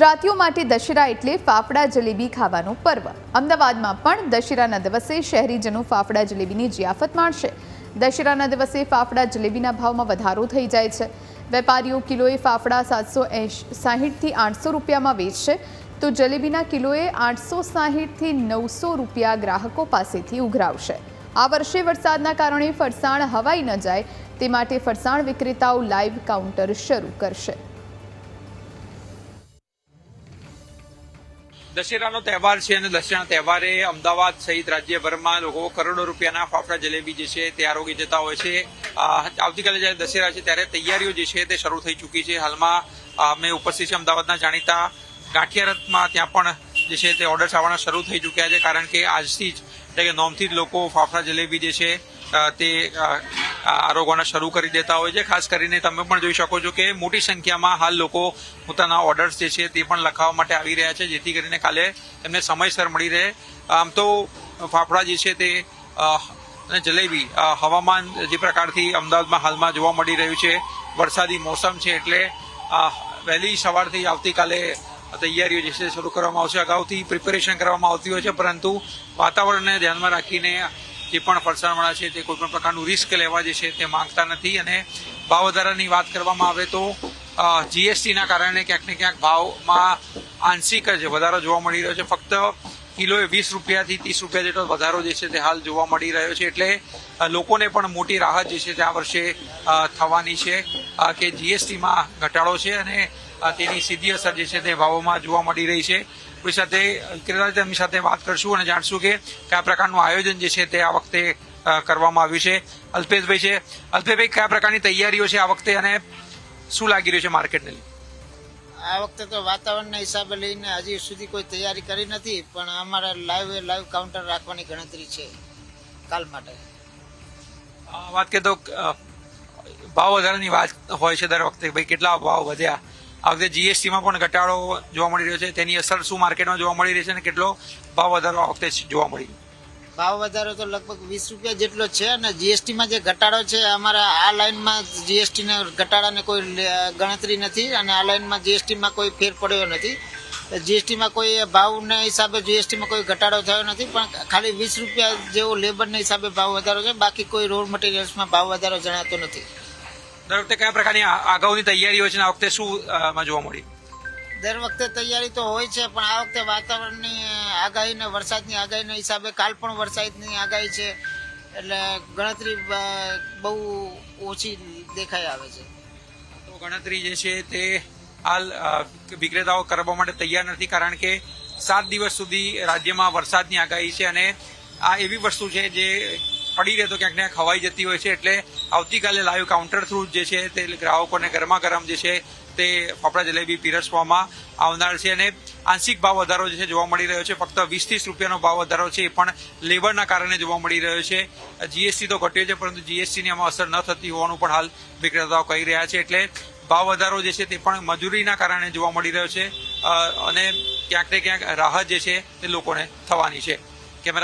ગુજરાતીઓ માટે દશેરા એટલે ફાફડા જલેબી ખાવાનું પર્વ. અમદાવાદમાં પણ દશેરાના દિવસે શહેરીજનો ફાફડા જલેબીની જિયાફત માણશે. દશેરાના દિવસે ફાફડા જલેબીના ભાવમાં વધારો થઈ જાય છે. વેપારીઓ કિલોએ ફાફડા સાતસો સાહીઠથી આઠસો રૂપિયામાં વેચશે. તો જલેબીના કિલોએ આઠસો સાહીઠથી નવસો રૂપિયા ગ્રાહકો પાસેથી ઉઘરાવશે. આ વર્ષે વરસાદના કારણે ફરસાણ હવાઈ ન જાય. તે માટે ફરસાણ વિક્રેતાઓ લાઈવ કાઉન્ટર શરૂ કરશે. દશેરાનો તહેવાર છે અને દશેરાના તહેવારે અમદાવાદ સહિત રાજ્યભરમાં લોકો કરોડો રૂપિયાના ફાફડા જલેબી જે છે તે આરોગી જતા હોય છે. આવતીકાલે જ્યારે દશેરા છે ત્યારે તૈયારીઓ જે છે તે શરૂ થઈ ચૂકી છે. હાલમાં અમે ઉપસ્થિત છે અમદાવાદના જાણીતા ગાંઠિયારથમાં ત્યાં પણ જે છે તે ઓર્ડર્સ આવવાના શરૂ થઈ ચૂક્યા છે, કારણ કે આજથી જ, એટલે કે નોમથી જ લોકો ફાફડા જલેબી જે છે તે આરોગવાના શરૂ કરી દેતા હોય છે. ખાસ કરીને તમે પણ જોઈ શકો છો કે મોટી સંખ્યામાં હાલ લોકો પોતાના ઓર્ડર્સ જે છે તે પણ લખાવવા માટે આવી રહ્યા છે. જેથી કરીને કાલે એમને સમયસર મળી રહે. આમ તો ફાફડા જે છે તે અને જલેબી હવામાન જે પ્રકારથી અમદાવાદમાં હાલમાં જોવા મળી રહ્યું છે. વરસાદી મોસમ છે એટલે વહેલી સવારથી આવતીકાલે તૈયારીઓ જે છે શરૂ કરવામાં આવશે. અગાઉથી પ્રિપેરેશન કરવામાં આવતી હોય છે, પરંતુ વાતાવરણને ધ્યાનમાં રાખીને જે પણ ફરસાણવાળા છે તે કોઈપણ પ્રકારનું રિસ્ક લેવા જે છે તે માંગતા નથી અને ભાવ વધારાની વાત કરવામાં આવે તો જીએસટીના કારણે ક્યાંક ને ક્યાંક ભાવમાં આંશિક જ વધારો જોવા મળી રહ્યો છે. ફક્ત કિલોએ વીસ રૂપિયાથી ત્રીસ રૂપિયા જેટલો વધારો જે છે તે હાલ જોવા મળી રહ્યો છે. એટલે લોકોને પણ મોટી રાહત જે છે તે આ વર્ષે થવાની છે. કે જીએસટીમાં ઘટાડો છે અને તેની સીધી અસર જે છે તે ભાવોમાં જોવા મળી રહી છે. આપણી સાથે વિક્રેતા તેમની સાથે વાત કરશું અને જાણશું કે કયા પ્રકારનું આયોજન જે છે તે આ વખતે કરવામાં આવ્યું છે. અલ્પેશભાઈ છે. અલ્પેશભાઈ, કયા પ્રકારની તૈયારીઓ છે આ વખતે અને શું લાગી રહ્યું છે માર્કેટને આ વખતે તો વાતાવરણના હિસાબે લઈને હજી સુધી કોઈ તૈયારી કરી નથી, પણ અમારે લાઈવ લાઈવ કાઉન્ટર રાખવાની ગણતરી છે, કાલ માટે. વાત કે તો ભાવ વધારાની વાત હોય છે દર વખતે ભાઈ કેટલા ભાવ વધ્યા. આ વખતે જીએસટીમાં પણ ઘટાડો જોવા મળી રહ્યો છે, તેની અસર શું માર્કેટમાં જોવા મળી રહી છે અને કેટલો ભાવ વધારો આ વખતે જોવા મળી ભાવ વધારો તો લગભગ વીસ રૂપિયા જેટલો છે અને જીએસટીમાં જે ઘટાડો છે, અમારા આ લાઈનમાં જીએસટીને ઘટાડાને કોઈ ગણતરી નથી અને આ લાઈનમાં જીએસટીમાં કોઈ ફેર પડ્યો નથી. જીએસટીમાં કોઈ ભાવના હિસાબે જીએસટીમાં કોઈ ઘટાડો થયો નથી, પણ ખાલી વીસ રૂપિયા જેવો લેબરના હિસાબે ભાવ વધારો છે, બાકી કોઈ રોડ મટીરિયલ્સમાં ભાવ વધારો જણાતો નથી. દર વખતે કયા પ્રકારની અગાઉની તૈયારીઓ છે આ વખતે શું જોવા મળી દર વખતે તૈયારી તો હોય છે, પણ આ વખતે વાતાવરણની આગાહી ને વરસાદની આગાહીના હિસાબે કાલ પણ વરસાદની આગાહી છે, એટલે ગણતરી બહુ ઓછી દેખાઈ આવે છે. તો ગણતરી જે છે તે હાલ વિક્રેતાઓ કરવા માટે તૈયાર નથી, કારણ કે સાત દિવસ સુધી રાજ્યમાં વરસાદની આગાહી છે અને આ એવી વસ્તુ છે જે પડી રહે તો ક્યાંક ક્યાંક ખવાઈ જતી હોય છે એટલે આવતીકાલે લાઈવ કાઉન્ટર થ્રુ જે છે તે ગ્રાહકોને ગરમા ગરમ જે છે તે ફાફડા જલેબી પીરસવામાં આવનાર છે અને આંશિક ભાવ વધારો જે છે જોવા મળી રહ્યો છે. ફક્ત વીસ ત્રીસ રૂપિયાનો ભાવ વધારો છે એ પણ લેબરના કારણે જોવા મળી રહ્યો છે. જીએસટી તો ઘટ્યો છે પરંતુ જીએસટીની આમાં અસર ન થતી હોવાનું પણ હાલ વિક્રેતાઓ કહી રહ્યા છે. એટલે ભાવ વધારો જે છે તે પણ મજૂરીના કારણે જોવા મળી રહ્યો છે અને ક્યાંક ને ક્યાંક રાહત જે છે તે લોકોને થવાની છે.